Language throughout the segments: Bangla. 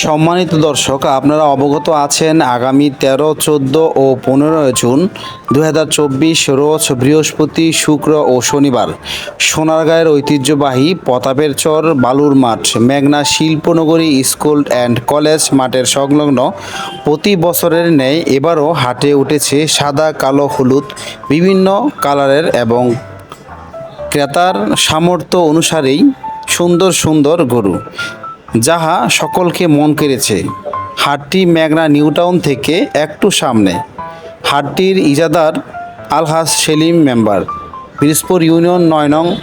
সম্মানিত দর্শক, আপনারা অবগত আছেন আগামী তেরো, চোদ্দ ও পনেরো জুন দু হাজার চব্বিশ রোজ বৃহস্পতি, শুক্র ও শনিবার। সোনারগাঁয়ের ঐতিহ্যবাহী প্রতাপের চর, বালুর মাঠ, মেঘনা শিল্পনগরী স্কুল অ্যান্ড কলেজ মাঠের সংলগ্ন প্রতি বছরের ন্যায় এবারও হাটে উঠেছে সাদা, কালো, হলুদ, বিভিন্ন কালারের এবং ক্রেতার সামর্থ্য অনুসারেই সুন্দর সুন্দর গরু। যাহা সকলকে মন কেড়েছে। হাটটি ম্যাগনা নিউটাউন থেকে একটু সামনে। হাটটির ইজাদার আলহাজ সেলিম মেম্বার। পিরিসপুর ইউনিয়ন নয় নং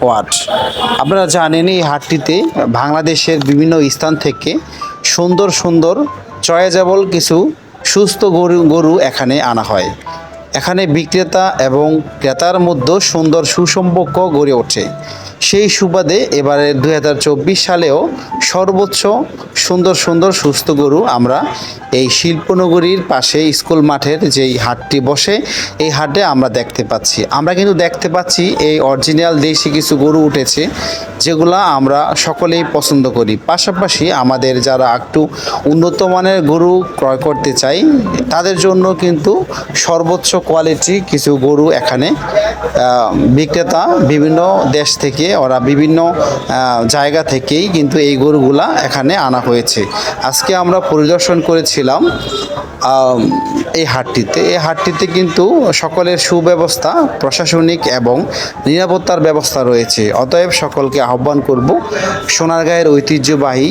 ওয়ার্ড। আপনারা জানেন এই হাটটিতে বাংলাদেশের বিভিন্ন স্থান থেকে সুন্দর সুন্দর চয়েজেবল কিছু সুস্থ গরু গরু এখানে আনা হয়। এখানে বিক্রেতা এবং ক্রেতার মধ্যে সুন্দর সুসম্পর্ক গড়ে ওঠে। সেই সুবাদে এবারে দু হাজার চব্বিশ সালেও সর্বোচ্চ সুন্দর সুন্দর সুস্থ গরু আমরা এই শিল্পনগরীর পাশে স্কুল মাঠের যেই হাটটি বসে, এই হাটে আমরা দেখতে পাচ্ছি। আমরা কিন্তু দেখতে পাচ্ছি এই অরিজিনাল দেশি কিছু গরু উঠেছে, যেগুলা আমরা সকলেই পছন্দ করি। পাশাপাশি আমাদের যারা একটু উন্নত মানের গরু ক্রয় করতে চাই, তাদের জন্য কিন্তু সর্বোচ্চ কোয়ালিটি কিছু গরু এখানে বিক্রেতা বিভিন্ন দেশ থেকে ওরা বিভিন্ন জায়গা থেকেই কিন্তু এই গরুগুলা এখানে আনা হয়েছে। আজকে আমরা পরিদর্শন করেছিলাম এই হাটটিতে। এই হাটটিতে কিন্তু সকলের সুব্যবস্থা প্রশাসনিক এবং নিরাপত্তার ব্যবস্থা রয়েছে। অতএব সকলকে আহ্বান করব, সোনারগাঁয়ের ঐতিহ্যবাহী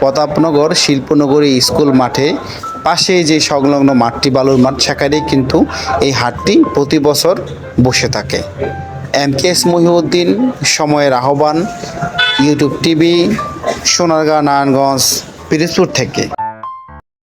প্রতাপনগর শিল্পনগরী স্কুল মাঠে পাশে যে সংলগ্ন মাঠটি বালুর মাঠ সেখানেই কিন্তু এই হাটটি প্রতি বছর বসে থাকে। এম কে এস মহিউদ্দিন সময়ের আহ্বান ইউটিউব টিভি সোনারগাঁ নারায়ণগঞ্জ পিরিজপুর থেকে।